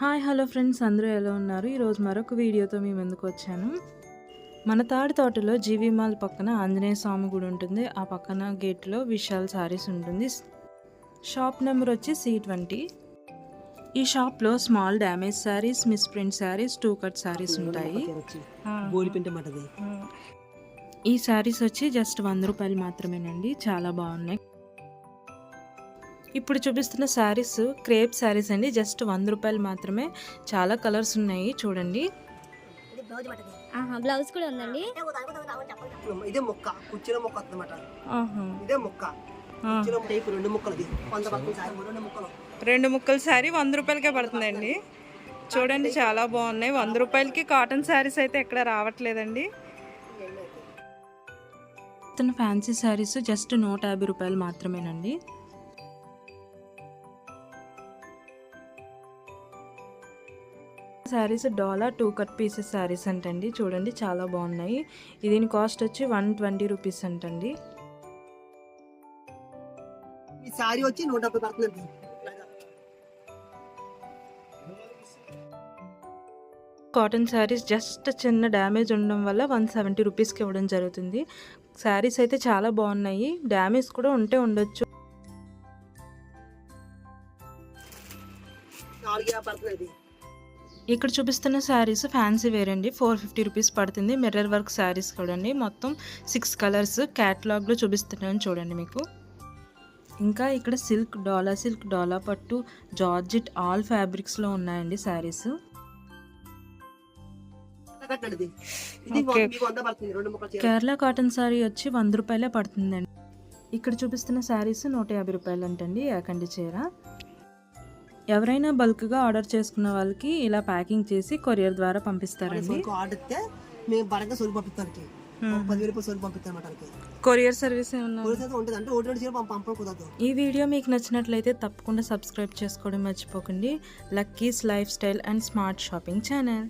Hi hello friends అందరూ ఎలా ఉన్నారు? ఈరోజు మరొక వీడియోతో మీ ముందుకు వచ్చాను. మన తాడి తోటలో జీవి మాల్ పక్కన ఆంజనేయ స్వామి గుడి ఉంటుంది. ఆ పక్కన గేట్లో విశాల్ సారీస్ ఉంటుంది. షాప్ నెంబర్ వచ్చి సి ట్వంటీ. ఈ షాప్లో small damage saris miss print saris two cut saris ఉంటాయి. ఈ శారీస్ వచ్చి జస్ట్ వంద రూపాయలు మాత్రమేనండి. చాలా బాగున్నాయి. ఇప్పుడు చూపిస్తున్న శారీస్ క్రేప్ శారీస్ అండి. జస్ట్ వంద రూపాయలు మాత్రమే. చాలా కలర్స్ ఉన్నాయి. చూడండి. బ్లౌజ్ కూడా ఉందండి. ఇదే మొక్క. కుర్చీలో మొక్క వస్తుందన్నమాట. ఆహా. ఇదే మొక్క. ఆ. కుర్చీలో టైప్ రెండు మొక్కలు రెండు మొక్కలు. రెండు ముక్కల శారీ వంద రూపాయలకే పడుతుందండి. చూడండి చాలా బాగున్నాయి. వంద రూపాయలకి కాటన్ శారీస్ అయితే ఎక్కడ రావట్లేదండి. ఫ్యాన్సీ శారీస్ జస్ట్ నూట యాభై రూపాయలు మాత్రమేనండి. Saris dollar two cut pieces saris అంటండి. చూడండి చాలా బాగున్నాయి. దీని కాస్ట్ వచ్చి వన్ ట్వంటీ రూపీస్ అంటండి. ఈ సారీ వచ్చి నూట డెబ్బై పడుతుందండి కాటన్ శారీస్ జస్ట్ చిన్న డ్యామేజ్ ఉండడం వల్ల వన్ సెవెంటీ రూపీస్కి ఇవ్వడం జరుగుతుంది. శారీస్ అయితే చాలా బాగున్నాయి. డ్యామేజ్ కూడా ఉంటే ఉండొచ్చు. నాలుగు పడుతుంది ఇక్కడ చూపిస్తున్న శారీస్ ఫ్యాన్సీ వేర్ అండి. ఫోర్ ఫిఫ్టీ రూపీస్ పడుతుంది. మిర్రర్ వర్క్ శారీస్ చూడండి. మొత్తం సిక్స్ కలర్స్ క్యాటలాగ్లో చూపిస్తున్నాను చూడండి మీకు. ఇంకా ఇక్కడ సిల్క్ డోలా సిల్క్ డోలా పట్టు జార్జిట్ ఆల్ ఫ్యాబ్రిక్స్లో ఉన్నాయండి శారీస్. కేరళ కాటన్ శారీ వచ్చి వంద రూపాయలే పడుతుందండి. ఇక్కడ చూపిస్తున్న శారీస్ నూట యాభై రూపాయలు అంటండి ఏకండి చీర. ఎవరైనా బల్క్గా ఆర్డర్ చేసుకున్న వాళ్ళకి ఇలా ప్యాకింగ్ చేసి కొరియర్ ద్వారా పంపిస్తారండి ఆర్డర్ ఇస్తే మేము బరంగా సోలు పంపిస్తానికి. పదివేలు రూపాయలు సోలు పంపిస్తాం అన్నమాట కొరియర్ సర్వీస్ ఉంటుంది. ఈ వీడియో మీకు నచ్చినట్లయితే తప్పకుండా సబ్స్క్రైబ్ చేసుకోవడం మర్చిపోకండి. Lucky's life style and smart shopping channel.